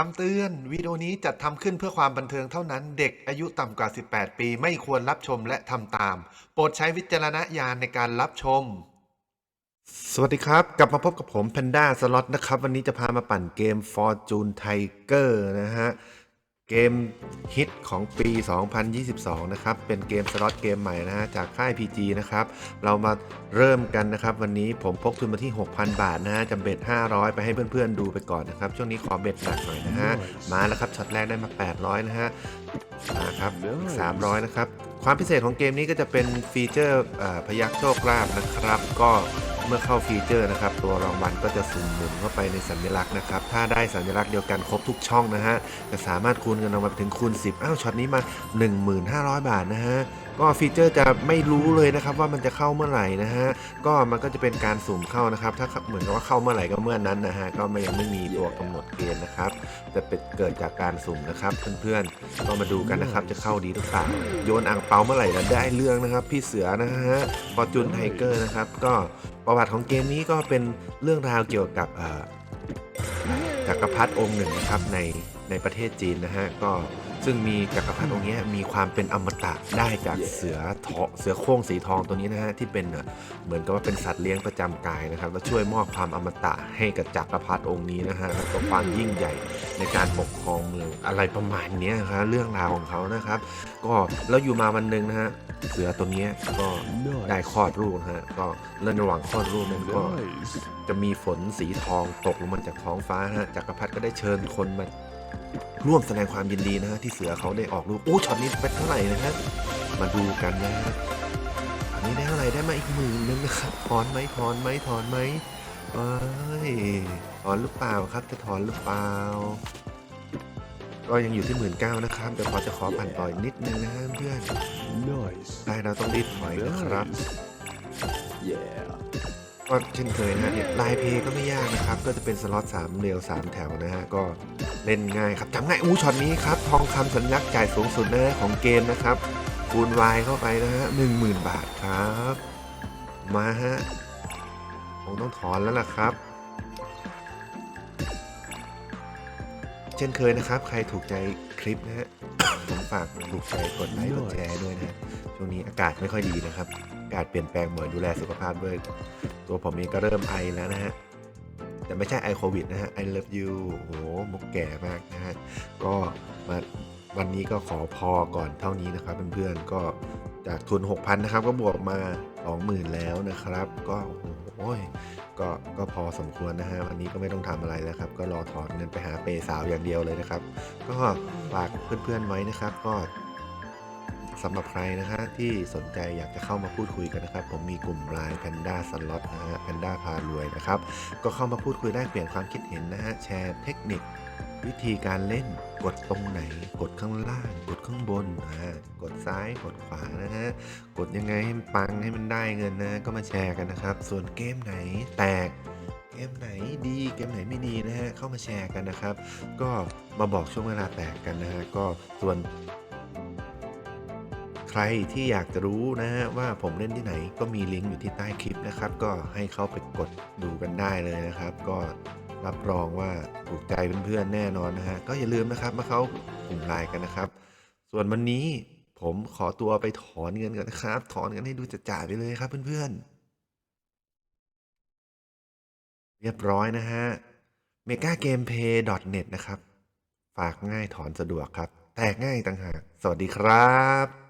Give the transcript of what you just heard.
คำเตือนวิดีโอนี้จัดทำขึ้นเพื่อความบันเทิงเท่านั้น เด็กอายุต่ำกว่า 18 ปี ไม่ควรรับชมและทำตาม โปรดใช้วิจารณญาณในการรับชม สวัสดีครับ กลับมาพบกับผม Panda Slot นะครับ วันนี้จะพามาปั่นเกม Fortune Tiger นะฮะ เกมฮิตของปี 2022 นะครับ เป็นเกมสล็อตเกมใหม่นะฮะจากค่าย PG นะครับ เรามาเริ่มกันนะครับ วันนี้ผมพกทุนมาที่ 6,000 บาทนะฮะจำเบ็ด 500 ไปให้เพื่อนๆดูไปก่อนนะครับ ช่วงนี้ขอเบ็ดหนักหน่อยนะฮะ มาแล้วครับช็อตแรกได้มา 800 นะฮะมาครับอีก300 นะครับ ความพิเศษของเกมนี้ก็จะเป็นฟีเจอร์อพยักโชคลาภนะครับ ก็ เมื่อเข้าฟีเจอร์นะครับ ตัวรางวัลก็จะสุ่มหมุนเข้าไปในสัญลักษณ์นะครับ ถ้าได้สัญลักษณ์เดียวกันครบทุกช่องนะฮะจะสามารถคูณเงินรางวัลไปถึงคูณ 10 อ้าวช็อตนี้มา 1500 บาทนะฮะก็ฟีเจอร์จะไม่รู้เลยนะครับว่ามันจะเข้าเมื่อไหร่นะฮะก็มันก็จะเป็นการสุ่มเข้านะครับ ถ้าเหมือนกับว่าเข้าเมื่อไหร่ก็เมื่อนั้นนะฮะก็ไม่ยังไม่มีตัวกำหนดเกณฑ์นะครับจะเป็นเกิดจากการสุ่มนะครับ เพื่อนๆก็มาดูกันนะครับจะเข้าดีหรือเปล่าโยนอ่างเปาเมื่อไหร่แล้วได้เรื่องนะครับ พี่เสือนะฮะฟอร์จูนไทเกอร์นะครับก็ประวัติของเกมนี้ก็เป็นเรื่องราวเกี่ยวกับจักรพรรดิองค์หนึ่งนะครับใน ในประเทศจีนนะฮะก็ซึ่งมีจักรพรรดิองค์เนี้ยมีความเป็นอมตะได้จากเสือทอเสือโคร่งสีทองตัวนี้นะฮะที่เป็นเอ่อเหมือนกับว่าเป็นสัตว์เลี้ยงประจำกายนะครับแล้วช่วยมอบความอมตะให้กับจักรพรรดิองค์นี้นะฮะแล้วก็ความยิ่งใหญ่ในการปกครองเมืองอะไรประมาณเนี้ยครับเรื่องราวของเขานะครับ ก็แล้วอยู่มาวันหนึ่งนะฮะเสือตัวเนี้ยก็ได้คลอดลูกนะฮะก็เรื่องระหว่างคลอดลูกนั้นก็จะมีฝนสีทองตกลงมาจากท้องฟ้าฮะจักรพรรดิก็ได้เชิญคนมา ร่วมแสดงความยินดีนะฮะที่เสือเขาได้ออกลูกโอ้ช็อตนี้เป็นเท่าไหร่นะฮะมาดูกันนะฮะอันนี้ได้เท่าไหร่ได้มาอีกหมื่นนึงนะครับถอนไหมถอนไหมถอนไหมเอ้ยถอนหรือเปล่าครับจะถอนหรือเปล่าก็ยังอยู่ที่หมื่นเก้านะครับเดี๋ยวขอจะขอปั่นต่ออีกนิดนึงนะฮะเพื่อน Nice. ได้เราต้องรีบถอยนะครับ Yeah. ก็เช่นเคยนะเนี่ยลายเพลย์ก็ไม่ยากนะครับ ก็จะเป็นสล็อต3เรียว3 แถวนะฮะ ก็เล่นง่ายครับจำง่ายอู้ช็อตนี้ครับ ทองคำสัญลักษณ์จ่ายสูงสุดนะของเกมนะครับ คูณวายเข้าไปนะฮะหนึ่งหมื่นบาทครับ มาฮะคงต้องถอนแล้วล่ะครับ เช่นเคยนะครับ ใครถูกใจคลิปนะฮะ ฝากถูกใจกดไลค์กดแชร์ด้วยนะช่วงนี้อากาศไม่ค่อยดีนะครับ อากาศเปลี่ยนแปลงบ่อยดูแลสุขภาพด้วย ตัวผมเองก็เริ่มไอแล้วนะฮะแต่ไม่ใช่ไอโควิดนะฮะ I love you โหมุกแก่มากนะฮะก็มาวันนี้ก็ขอพอก่อนเท่านี้นะครับเพื่อนๆก็จากทุน 6,000 นะครับ ก็บวกมา 20,000 แล้วนะครับ ก็โอ้โห ก็ก็พอสมควรนะฮะวันนี้ก็ไม่ต้องทำอะไรแล้วครับ ก็รอถอนเงินไปหาเปย์สาวอย่างเดียวเลยนะครับ ก็ฝากเพื่อนๆไว้นะครับ ก็สำหรับใครนะฮะที่สนใจอยากจะเข้ามาพูดคุยกันนะครับ ผมมีกลุ่มไลน์แพนด้าสล็อตนะฮะแพนด้าพารวยนะครับ ก็เข้ามาพูดคุยได้เปลี่ยนความคิดเห็นนะฮะแชร์เทคนิค วิธีการเล่นกดตรงไหน กดข้างล่าง กดข้างบนนะกดซ้ายกดขวานะฮะกดยังไงให้มันปังให้มันได้เงินนะก็มาแชร์กันนะครับ ส่วนเกมไหนแตกเกมไหนดีเกมไหนไม่ดีนะฮะเข้ามาแชร์กันนะครับ ก็มาบอกช่วงเวลาแตกกันนะฮะก็ส่วน ใครที่อยากจะรู้นะฮะว่าผมเล่นที่ไหนก็มีลิงก์อยู่ที่ใต้คลิปนะครับ ก็ให้เข้าไปกดดูกันได้เลยนะครับ ก็ รับรองว่าถูกใจเพื่อนๆแน่นอนนะฮะก็อย่าลืมนะครับมาเข้ากลุ่มไลน์กันนะครับ ส่วนวันนี้ผมขอตัวไปถอนเงินกันนะครับ ถอนกันให้ดูจะจ่าไปเลยครับเพื่อนๆ เรียบร้อยนะฮะ m e g a g a m e p l a y n e t นะครับ ฝากง่ายถอนสะดวกครับ แตกง่ายต่างหาก สวัสดีครับ